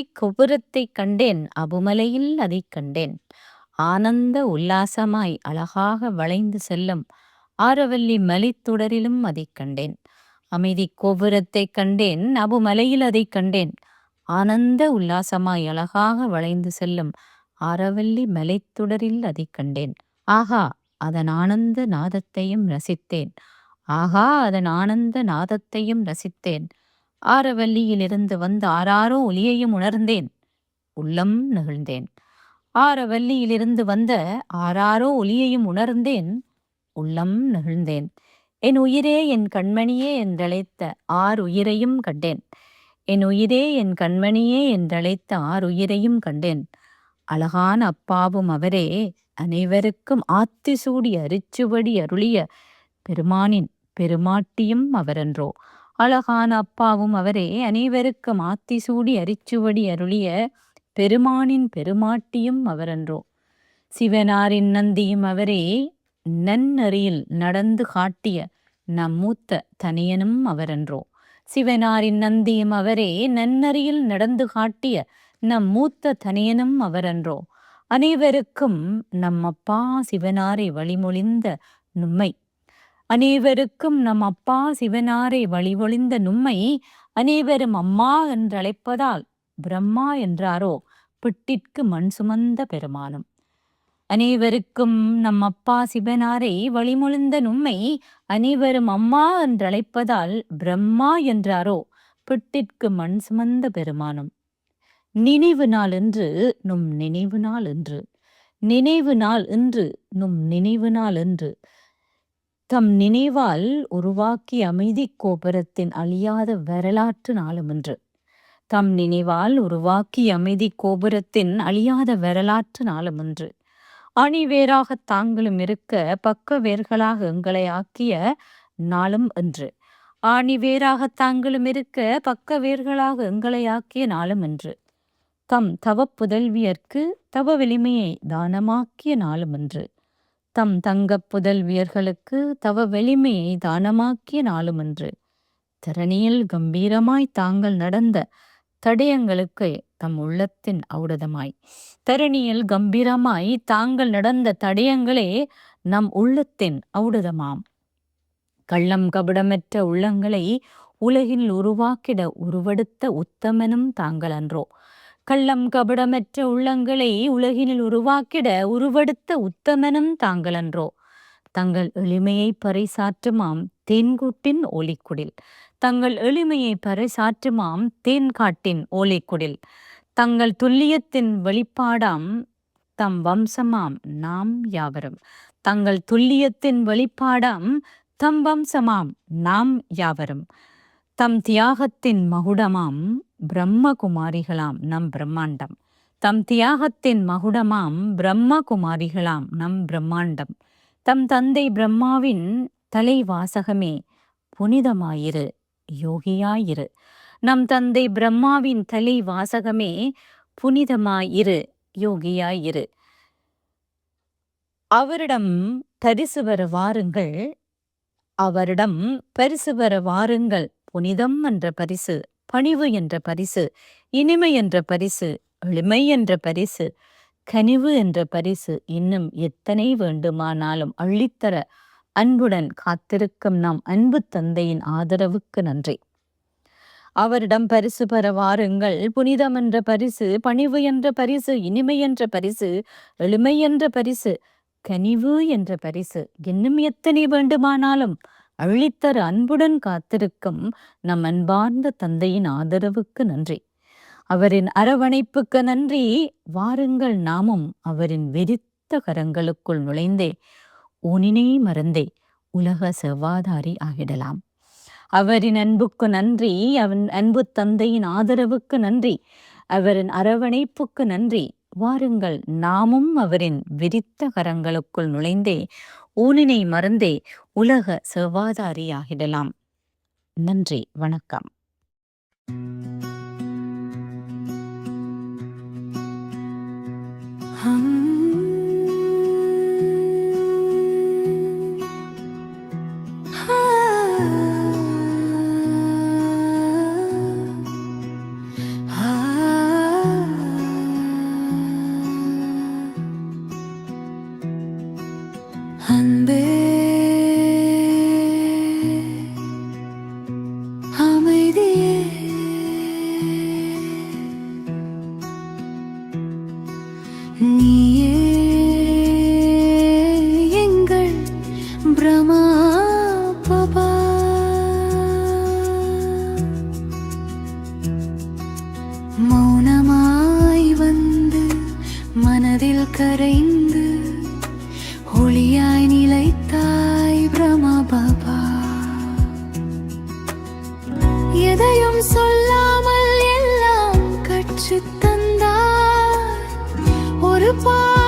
அமைதி கோபுரத்தை கண்டேன் அபுமலையில் அதை கண்டேன். ஆனந்த உல்லாசமாய் அழகாக வளைந்து செல்லும் ஆரவல்லி மலித்துடரிலும் அதை கண்டேன். அமைதி கோபுரத்தை கண்டேன் அபுமலையில் அதை கண்டேன். ஆனந்த உல்லாசமாய் அழகாக வளைந்து செல்லும் ஆரவல்லி மலைத்துடரில் அதை கண்டேன். ஆகா அதன் ஆனந்த நாதத்தையும் ரசித்தேன். ஆகா அதன் ஆனந்த நாதத்தையும் ரசித்தேன். ஆரவல்லியிலிருந்து வந்த ஆறாரோ ஒலியையும் உணர்ந்தேன். உள்ளம் நெகிழ்ந்தேன். ஆரவல்லியிலிருந்து வந்த ஆறாரோ ஒலியையும் உணர்ந்தேன். உள்ளம் நெகிழ்ந்தேன். என் உயிரே என் கண்மணியே என்றழைத்த ஆறு உயிரையும் கண்டேன். என் உயிரே என் கண்மணியே என்றழைத்த ஆறு உயிரையும் கண்டேன். அழகான அப்பாவும் அவரே அனைவருக்கும் ஆத்தி சூடி அரிச்சுவடி அருளிய பெருமானின் பெருமாட்டியும் அவரன்றோ. அழகான அப்பாவும் அவரே அனைவருக்கும் ஆத்தி சூடி அரிச்சுவடி அருளிய பெருமானின் பெருமாட்டியும் அவரன்றோ. சிவனாரின் நந்தியும் அவரே நன்னறியில் நடந்து காட்டிய நம் மூத்த தனியனும் அவரன்றோ. சிவனாரின் நந்தியும் அவரே நன்னறியில் நடந்து காட்டிய நம் மூத்த தனியனும் அவரன்றோ. அனைவருக்கும் நம் அப்பா சிவனாரை வழிமொழிந்த நும்மை அனைவருக்கும் நம் அப்பா சிவனாரை வழிமொழிந்த நும்மை அனைவரும் அம்மா என்றழைப்பதால் பிரம்மா என்றாரோ? பிட்டிற்கு மண் சுமந்த பெருமானும். அனைவருக்கும் நம் அப்பா சிவனாரை வழிமொழிந்த நும்மை அனைவரும் அம்மா என்றழைப்பதால் பிரம்மா என்றாரோ? பிட்டிற்கு மண் சுமந்த பெருமானும். நினைவு நாள் என்று நும் நினைவு நாள் என்று நினைவு நாள் என்று நும் நினைவு நாள் என்று தம் நினைவால் உருவாக்கி அமைதி கோபுரத்தின் அழியாத வரலாற்று நாளும் என்று தம் நினைவால் உருவாக்கி அமைதி கோபுரத்தின் அழியாத வரலாற்று நாளும் என்று அணிவேராக தாங்களும் இருக்க பக்க வேர்களாக எங்களை ஆக்கிய நாளும் என்று ஆணிவேராக தாங்களும் இருக்க பக்க வேர்களாக எங்களை ஆக்கிய நாளும் என்று தம் தவ புதல்வியர்க்கு தவ வெளிமையை தானமாக்கிய நாளும் என்று தம் தங்கப் புதல்வியர்களுக்கு தவ வெளிமையை தானமாக்கிய நாளும் என்று தரணியில் கம்பீரமாய் தாங்கள் நடந்த தடயங்களுக்கு தம் உள்ளத்தின் ஔடதமாய். தரணியில் கம்பீரமாய் தாங்கள் நடந்த தடயங்களே நம் உள்ளத்தின் ஔடதமாம். கள்ளம் கபடமற்ற உள்ளங்களை உலகில் உருவாக்கிட உருவெடுத்த உத்தமனும் தாங்கள் அன்றோ கள்ளம் கபடமற்ற உள்ளங்களை உலகினில் உருவாக்கிட உருவெடுத்த உத்தமனும் தாங்கள் அன்றோ தங்கள் எளிமையை பறைசாற்றுமாம் தேன்கூட்டின் ஒலிக்குடில் தங்கள் எளிமையை பறைசாற்றுமாம் தேன்காட்டின் ஓலைக்குடில். தங்கள் துல்லியத்தின் வெளிப்பாடாம் தம் வம்சமாம் நாம் யாவரும். தங்கள் துல்லியத்தின் வெளிப்பாடாம் தம் வம்சமாம் நாம் யாவரும். தம் தியாகத்தின் மகுடமாம் பிரம்மகுமாரிகளாம் நம் பிரம்மாண்டம். தம் தியாகத்தின் மகுடமாம் பிரம்மகுமாரிகளாம் நம் பிரம்மாண்டம். தம் தந்தை பிரம்மாவின் தலைவாசகமே புனிதமாயிரு யோகியாயிரு. நம் தந்தை பிரம்மாவின் தலை வாசகமே புனிதமாயிரு யோகியாயிரு. அவரிடம் தரிசு வர வாருங்கள் அவரிடம் பரிசு வர வாருங்கள். புனிதம் என்ற பரிசு பணிவு என்ற பரிசு இனிமை என்ற பரிசு எளிமை என்ற பரிசு கனிவு என்ற பரிசு இன்னும் எத்தனை வேண்டுமானாலும் அள்ளித்தர அன்புடன் காத்திருக்கும் நாம் அன்பு தந்தையின் ஆதரவுக்கு நன்றி. அவரிடம் பரிசு பெற வாருங்கள் புனிதம் என்ற பரிசு பணிவு என்ற பரிசு இனிமை என்ற பரிசு எளிமை என்ற பரிசு கனிவு என்ற பரிசு இன்னும் எத்தனை வேண்டுமானாலும் அழித்தர் அன்புடன் காத்திருக்கும் நம் அன்பார்ந்த தந்தையின் ஆதரவுக்கு நன்றி. அவரின் அரவணைப்புக்கு நன்றி. வாருங்கள் நாமும் அவரின் வெறித்த கரங்களுக்குள் நுழைந்தே உனினை மறந்தே உலக செவ்வாதாரி ஆகிடலாம். அவரின் அன்புக்கு நன்றி. அவன் அன்பு தந்தையின் ஆதரவுக்கு நன்றி. அவரின் அரவணைப்புக்கு நன்றி. வாருங்கள் நாமும் அவரின் விரித்த கரங்களுக்குள் நுழைந்தே ஊனினை மறந்தே உலக செவ்வாதாரி நன்றி வணக்கம். மனதில் கரைந்து ஒளியாய் நிலைத்தாய் பிரமா பாபா. எதையும் சொல்லாமல் எல்லாம் கற்றுத் தந்தார். ஒரு பா